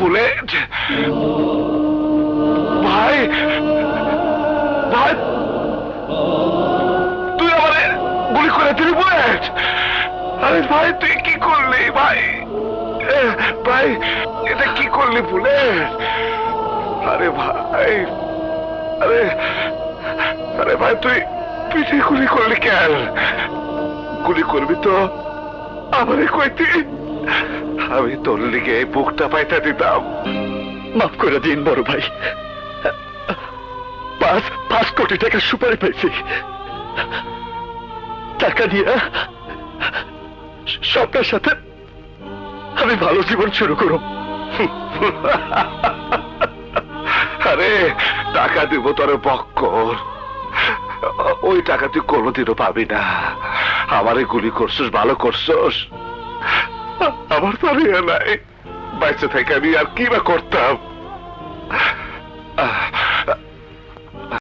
Bullet ভাই ভাই, তুই আমারে গুলি করে দিলি বুলেট আরে ভাই, তুই কি করলি ভাই? ভাই, এটা কি করলি বুলেট আরে ভাই, আরে আরে ভাই, তুই পিঠে গুলি করলি কেন? গুলি করবি তো? আমারে কইতি আমি তোর লিগে বুকটা পাইতে দিতাম। মাফ করে দিন, বড় ভাই। পাঁচ পাঁচ কোটি টাকা সুপারি পাইছি টাকা দিয়ে স্বপ্নের সাথে আমি ভালো জীবন শুরু করব আরে, টাকা দিব তোর বক্কর। ওই টাকা তুই কোনোদিনও পাবি না। আমারে গুলি করছিস, ভালো করছিস। আমার তো আর ইয়ে নাই। বাইসে থেকে আমি আর কি বা করতাম?